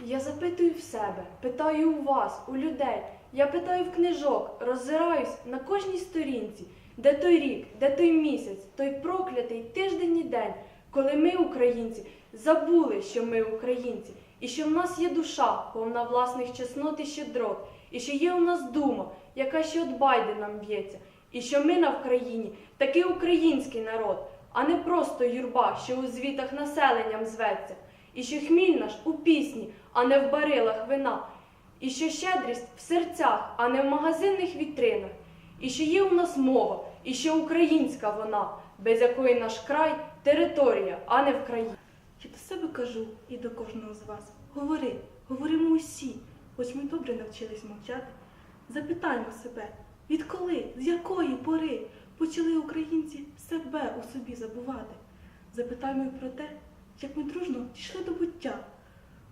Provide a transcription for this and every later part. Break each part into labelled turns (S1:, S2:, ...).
S1: Я запитую в себе, питаю у вас, у людей. Я питаю в книжок, роззираюсь на кожній сторінці, де той рік, де той місяць, той проклятий тиждень і день, коли ми, українці, забули, що ми українці, і що в нас є душа, повна власних чеснот і щедрот, і що є у нас дума, яка ще от байди нам б'ється, і що ми на Вкраїні такий український народ, а не просто юрба, що у звітах населенням зветься, і що хміль наш у пісні, а не в барилах вина, і що щедрість в серцях, а не в магазинних вітринах, і що є у нас мова, і що українська вона, без якої наш край територія, а не в країні.
S2: Я до себе кажу і до кожного з вас. Говори, говоримо усі, хоч ми добре навчились мовчати. Запитаймо себе, відколи, з якої пори почали українці себе у собі забувати. Запитаймо про те, як ми дружно дійшли до буття,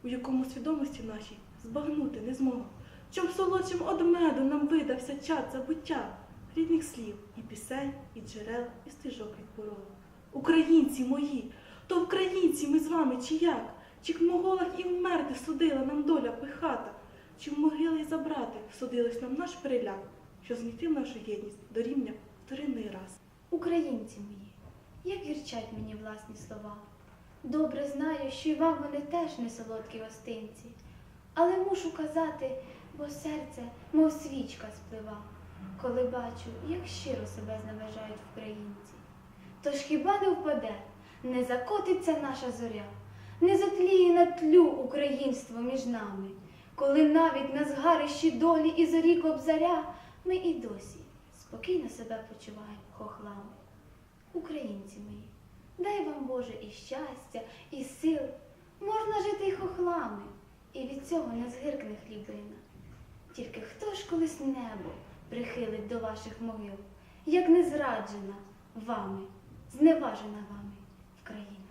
S2: у якому свідомості нашій збагнути не змога. Чом солодшим од меду нам видався чад забуття, рідних слів, і пісень, і джерел, і стежок від порогу. Українці мої, то українці ми з вами чи як? Чи в моголах і вмерти судила нам доля пихата? Чи в могили й забрати судилось нам наш переляк, що змітив нашу єдність до рівня вторинний раз?
S3: Українці мої, як гірчать мені власні слова. Добре знаю, що й вам вони теж не солодкі гостинці, але мушу казати, бо серце, мов свічка сплива, коли бачу, як щиро себе зневажають українці. Тож хіба не впаде, не закотиться наша зоря, не затліє на тлю українство між нами, коли навіть на згарищі долі і зорі кобзаря ми і досі спокійно себе почуваємо хохлами. Українці мої, дай вам Боже і щастя, і сил. Можна жити й хохлами, і від цього не згиркне хлібина. Тільки хто ж колись небо прихилить до ваших могил, як не зраджена вами, зневажена вами в країні.